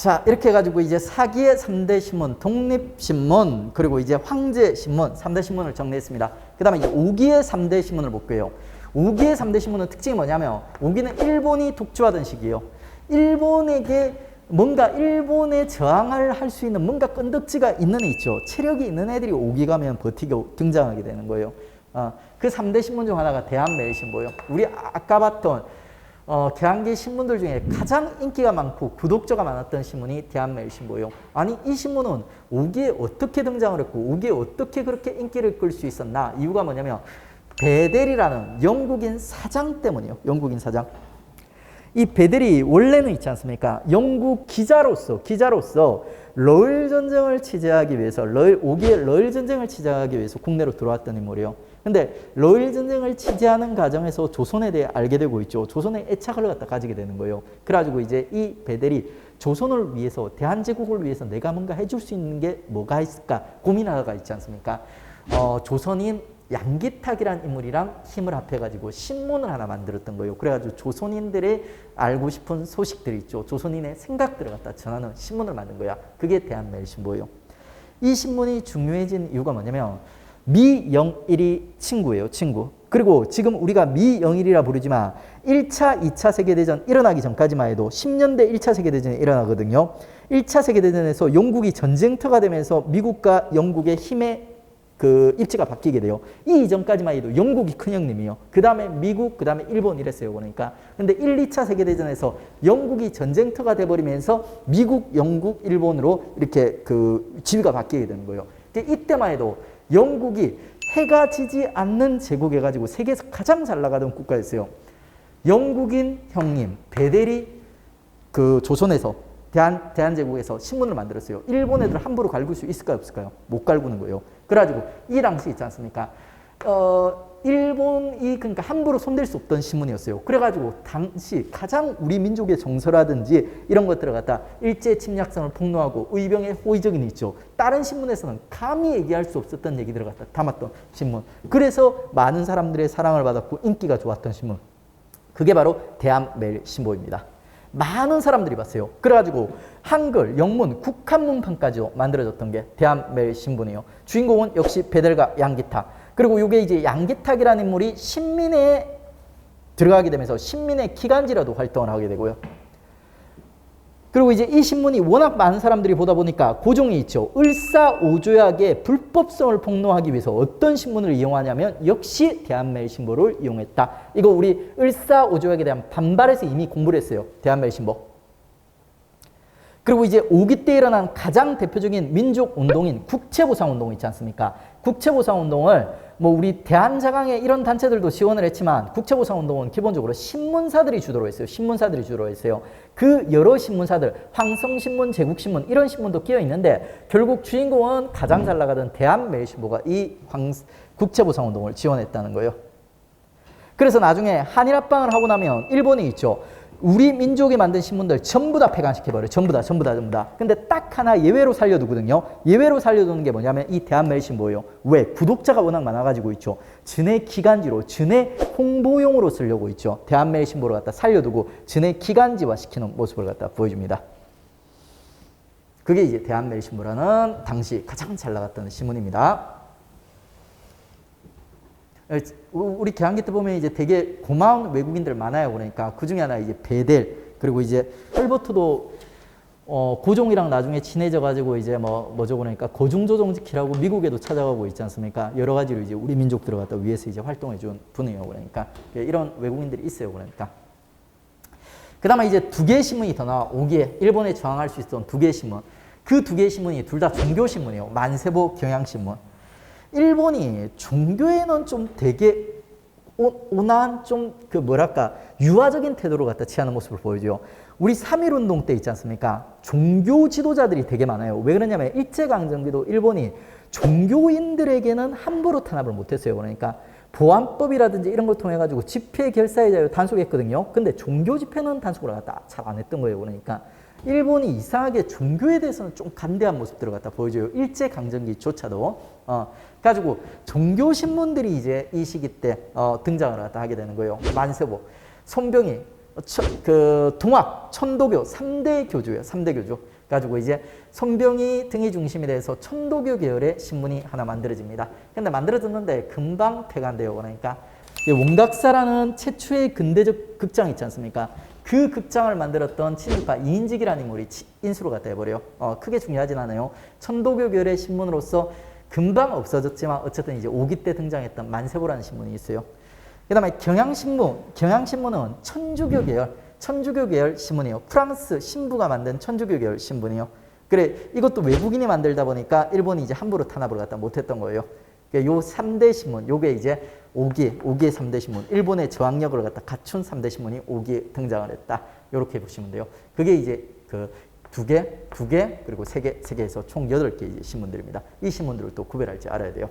자, 이렇게 해가지고 이제 사기의 3대 신문, 독립신문, 그리고 이제 황제 신문, 3대 신문을 정리했습니다. 그 다음에 오기의 3대 신문을 볼게요. 오기의 3대 신문은 특징이 뭐냐면, 오기는 일본이 독주하던 시기예요. 일본에게 뭔가 일본에 저항을 할 수 있는 뭔가 끈덕지가 있는 애 있죠. 체력이 있는 애들이 오기 가면 버티고 등장하게 되는 거예요. 어, 그 3대 신문 중 하나가 대한매일신보예요. 우리 아까 봤던 어, 개항기 신문들 중에 가장 인기가 많고 구독자가 많았던 신문이 대한매일신보예요. 아니 이 신문은 오기에 어떻게 등장을 했고 오기에 어떻게 그렇게 인기를 끌 수 있었나 이유가 뭐냐면 베델이라는 영국인 사장 때문이에요. 영국인 사장. 이 베델이 원래는 있지 않습니까? 영국 기자로서 기자로서 러일 전쟁을 취재하기 위해서 러일 오기의 러일 전쟁을 취재하기 위해서 국내로 들어왔던 인물이에요. 근데 러일 전쟁을 취재하는 과정에서 조선에 대해 알게 되고 있죠. 조선의 애착을 갖다 가지게 되는 거예요. 그래가지고 이제 이 베델이 조선을 위해서 대한제국을 위해서 내가 뭔가 해줄 수 있는 게 뭐가 있을까 고민하다가 있지 않습니까? 어, 조선인 양기탁이란 인물이랑 힘을 합해가지고 신문을 하나 만들었던 거예요. 그래가지고 조선인들의 알고 싶은 소식들 있죠. 조선인의 생각들을 갖다 전하는 신문을 만든 거야. 그게 대한매일신보예요. 이 신문이 중요해진 이유가 뭐냐면 미영일이 친구예요. 친구. 그리고 지금 우리가 미영일이라 부르지만 1차, 2차 세계대전 일어나기 전까지만 해도 10년대 1차 세계대전이 일어나거든요. 1차 세계대전에서 영국이 전쟁터가 되면서 미국과 영국의 힘의 그 입지가 바뀌게 돼요. 이 이전까지만 해도 영국이 큰 형님이요. 그 다음에 미국, 그 다음에 일본 이랬어요. 그러니까. 근데 1, 2차 세계대전에서 영국이 전쟁터가 돼버리면서 미국, 영국, 일본으로 이렇게 그 지위가 바뀌게 되는 거예요. 이때만 해도 영국이 해가 지지 않는 제국 해가지고 세계에서 가장 잘 나가던 국가였어요. 영국인 형님, 베델이 그 조선에서 대한, 대한제국에서 신문을 만들었어요. 일본 애들 함부로 갈굴 수 있을까요? 없을까요? 못 갈구는 거예요. 그래가지고 이 당시 있지 않습니까? 어, 일본이 그러니까 함부로 손댈 수 없던 신문이었어요. 그래가지고 당시 가장 우리 민족의 정서라든지 이런 것들을 갖다 일제 침략성을 폭로하고 의병의 호의적인 있죠. 다른 신문에서는 감히 얘기할 수 없었던 얘기들을 갖다 담았던 신문. 그래서 많은 사람들의 사랑을 받았고 인기가 좋았던 신문. 그게 바로 대한매일신보입니다. 많은 사람들이 봤어요. 그래가지고 한글, 영문, 국한문판까지 만들어졌던 게 대한매일신문이에요. 주인공은 역시 베델과 양기탁. 그리고 이게 이제 양기탁이라는 인물이 신민에 들어가게 되면서 신민의 기간지라도 활동을 하게 되고요. 그리고 이제 이 신문이 워낙 많은 사람들이 보다 보니까 고종이 있죠. 을사오조약의 불법성을 폭로하기 위해서 어떤 신문을 이용하냐면 역시 대한매일신보를 이용했다. 이거 우리 을사오조약에 대한 반발에서 이미 공부를 했어요. 대한매일신보. 그리고 이제 오기 때 일어난 가장 대표적인 민족 운동인 국채보상 운동 있지 않습니까? 국채보상 운동을 뭐 우리 대한자강의 이런 단체들도 지원을 했지만 국채보상 운동은 기본적으로 신문사들이 주도로 했어요. 신문사들이 주도로 했어요. 그 여러 신문사들, 황성신문, 제국신문 이런 신문도 끼어 있는데 결국 주인공은 가장 잘 나가던 대한매일신보가 이 황, 국채보상 운동을 지원했다는 거예요. 그래서 나중에 한일합방을 하고 나면 일본이 있죠. 우리 민족이 만든 신문들 전부 다 폐간시켜버려요. 전부 다, 전부 다, 전부 다. 근데 딱 하나 예외로 살려두거든요. 예외로 살려두는 게 뭐냐면 이 대한매일신보예요. 왜? 구독자가 워낙 많아가지고 있죠. 진해 기간지로, 진해 홍보용으로 쓰려고 있죠. 대한매일신보를 갖다 살려두고 진해 기간지화 시키는 모습을 갖다 보여줍니다. 그게 이제 대한매일신보라는 당시 가장 잘 나갔던 신문입니다. 우리 개항기 때 보면 이제 되게 고마운 외국인들 많아요. 그러니까 그 중에 하나 이제 베델 그리고 이제 헐버트도 어, 고종이랑 나중에 친해져 가지고 이제 뭐 뭐죠 그러니까 고중조정 지키라고 미국에도 찾아가고 있지 않습니까? 여러 가지로 이제 우리 민족 들어갔다 위해서 이제 활동해 준 분이에요. 그러니까 이런 외국인들이 있어요. 그러니까 그 다음에 이제 두 개의 신문이 더 나와 오기에 일본에 저항할 수 있었던 두 개의 신문 그 두 개의 신문이 둘 다 종교 신문이에요. 만세보 경향신문. 일본이 종교에는 좀 되게 온화한 좀 그 뭐랄까 유화적인 태도를 갖다 취하는 모습을 보여줘요. 우리 3.1 운동 때 있지 않습니까? 종교 지도자들이 되게 많아요. 왜 그러냐면 일제강점기도 일본이 종교인들에게는 함부로 탄압을 못했어요. 그러니까 보안법이라든지 이런 걸 통해 가지고 집회 결사의 자유 단속했거든요. 근데 종교 집회는 단속을 갖다 잘 안 했던 거예요. 그러니까 일본이 이상하게 종교에 대해서는 좀 간대한 모습들을 갖다 보여줘요. 일제 강점기조차도. 어, 가지고 종교 신문들이 이제 이 시기 때 어, 등장을 갖다 하게 되는 거예요. 만세보, 손병희 천- 그 동학 천도교 3대 교주예요. 3대 교주. 가지고 이제 손병희 등이 중심이 돼서 천도교 계열의 신문이 하나 만들어집니다. 근데 만들어졌는데 금방 폐간돼요. 그러니까 이 원각사라는 최초의 근대적 극장 있지 않습니까? 그 극장을 만들었던 친일파 이인직이라는 인물이 치- 인수로가 돼버려요. 어, 크게 중요하진 않아요. 천도교 계열의 신문으로서 금방 없어졌지만 어쨌든 이제 5기 때 등장했던 만세보라는 신문이 있어요. 그 다음에 경향신문, 경향신문은 천주교 계열, 천주교 계열 신문이에요. 프랑스 신부가 만든 천주교 계열 신문이에요. 그래 이것도 외국인이 만들다 보니까 일본이 이제 함부로 탄압을 갖다 못했던 거예요. 그러니까 요 3대 신문, 요게 이제 5기, 5기의 3대 신문, 일본의 저항력을 갖다 갖춘 3대 신문이 5기에 등장을 했다. 이렇게 보시면 돼요. 그게 이제 그 두 개, 두 개, 그리고 세 개, 세 개에서 총 여덟 개의 신문들입니다. 이 신문들을 또 구별할 줄 알아야 돼요.